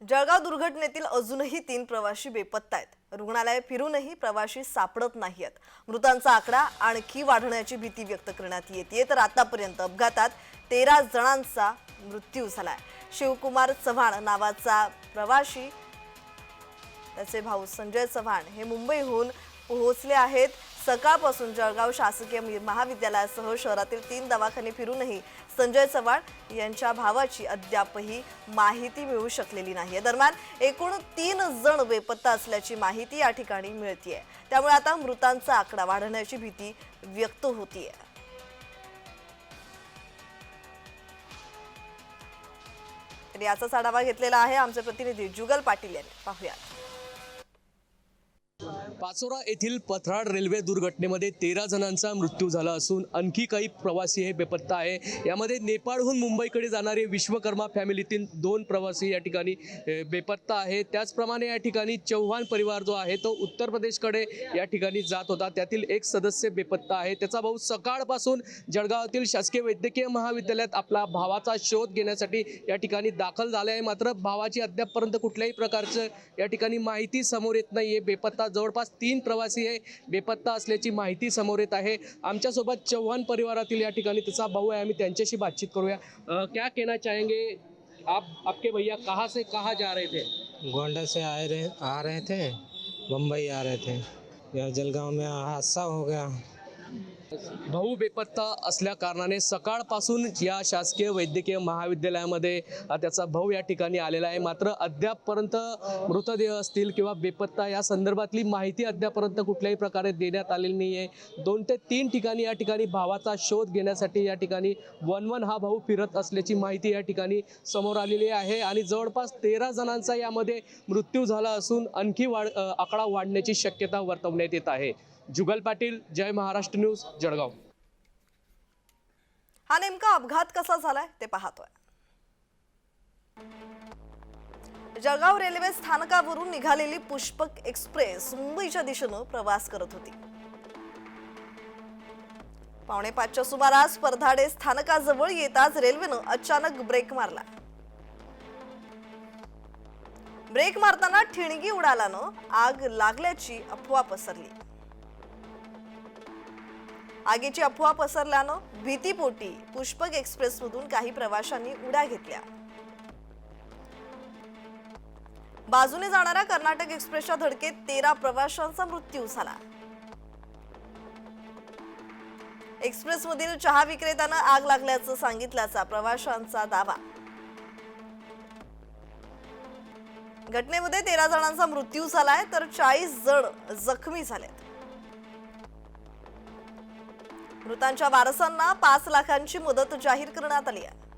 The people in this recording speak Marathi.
जळगाव दुर्घटनेतील अजूनही तीन प्रवाशी बेपत्ता आहेत. रुग्णालय फिरूनही प्रवाशी सापडत नाहीत मृतांचा आकडा आणखी वाढण्याची भीती व्यक्त करण्यात येते तर आतापर्यंत अपघातात तेरा जणांचा मृत्यू झालाय. शिवकुमार चव्हाण नावाचा प्रवाशी त्याचे भाऊ संजय चव्हाण हे मुंबईहून पोहोचले आहेत. सकाळपासून जळगाव शासकीय महाविद्यालयासह शहरातील तीन दवाखाने फिरूनही संजय चव्हाण यांच्या भावाची अद्यापही माहिती मिळू शकलेली नाही. दरम्यान एकूण तीन जण बेपत्ता असल्याची माहिती या ठिकाणी मिळतीये. त्यामुळे आता मृतांचा आकडा वाढण्याची भीती व्यक्त होतीये. तर याचाच आढावा घेतलेला आहे आमचे प्रतिनिधी जुगल पाटील यांनी. पाहूयात. पाचोरा येथील पथराड रेल्वे दुर्घटनेमध्ये तेरा जणांचा मृत्यू झाला असून आणखी काही प्रवासी हे बेपत्ता आहे. यामध्ये नेपाळहून मुंबईकडे जाणारे विश्वकर्मा फॅमिलीतील दोन प्रवासी या ठिकाणी बेपत्ता आहे. त्याचप्रमाणे या ठिकाणी चव्हाण परिवार जो आहे तो उत्तर प्रदेशकडे या ठिकाणी जात होता. त्यातील एक सदस्य बेपत्ता आहे. त्याचा भाऊ सकाळपासून जळगावातील शासकीय वैद्यकीय महाविद्यालयात आपला भावाचा शोध घेण्यासाठी या ठिकाणी दाखल झाले आहे मात्र भावाची अद्यापपर्यंत कुठल्याही प्रकारचं या ठिकाणी माहिती समोर येत नाही आहे बेपत्ता जवळपास तीन प्रवासी है बेपत्ता माहिती समोर येत आहे. आमच्यासोबत चव्हाण परिवारातील त्याचा भाऊ आम्ही त्यांच्याशी बातचीत करू क्या कहना चाहेंगे? आप, आपके भैया कहाँ से कहाँ जा रहे थे? गोंडा से आए रहे, आ रहे थे. मुंबई आ रहे थे. यहाँ जलगांव में हादसा हो गया. भाऊ बेपत्ता असल्या कारणाने सकाळपासून या शासकीय वैद्यकीय महाविद्यालयामध्ये त्याचा भाऊ या ठिकाणी आलेला आहे. मात्र अद्यापपर्यंत मृतदेह असतील किंवा बेपत्ता या संदर्भातली माहिती अद्यापपर्यंत कुठल्याही प्रकारे देण्यात आलेली नाही आहे दोन ते तीन ठिकाणी या ठिकाणी भावाचा शोध घेण्यासाठी या ठिकाणी वन वन हा भाऊ फिरत असल्याची माहिती या ठिकाणी समोर आलेली आहे आणि जवळपास तेरा जणांचा यामध्ये मृत्यू झाला असून आणखी वाढ आकडा वाढण्याची शक्यता वर्तवण्यात येत आहे. जुगल पाटील जय महाराष्ट्र न्यूज जळगाव. हा नेमका अपघात कसा झालाय ते पाहतोय. जळगाव रेल्वे स्थानकावरून निघालेली पुष्पक एक्सप्रेस मुंबईच्या दिशेनं प्रवास करत होती. पावणे पाचच्या सुमारास परधाडे स्थानकाजवळ येताच रेल्वेनं अचानक ब्रेक मारला. ब्रेक मारताना ठिणगी उडाल्यानं आग लागल्याची अफवा पसरली. आगीची अफवा पसरल्यानं भीतीपोटी पुष्पक एक्सप्रेसमधून काही प्रवाशांनी उड्या घेतल्या. बाजूने जाणाऱ्या कर्नाटक एक्सप्रेसच्या धडकेत तेरा प्रवाशांचा मृत्यू झाला. एक्सप्रेसमधील चहा विक्रेत्यानं आग लागल्याचं सांगितल्याचा प्रवाशांचा दावा. घटनेमध्ये तेरा जणांचा मृत्यू झालाय तर चाळीस जण जखमी झालेत. मृतांच्या वारसांना पाच लाखांची मदत जाहीर करण्यात आली आहे.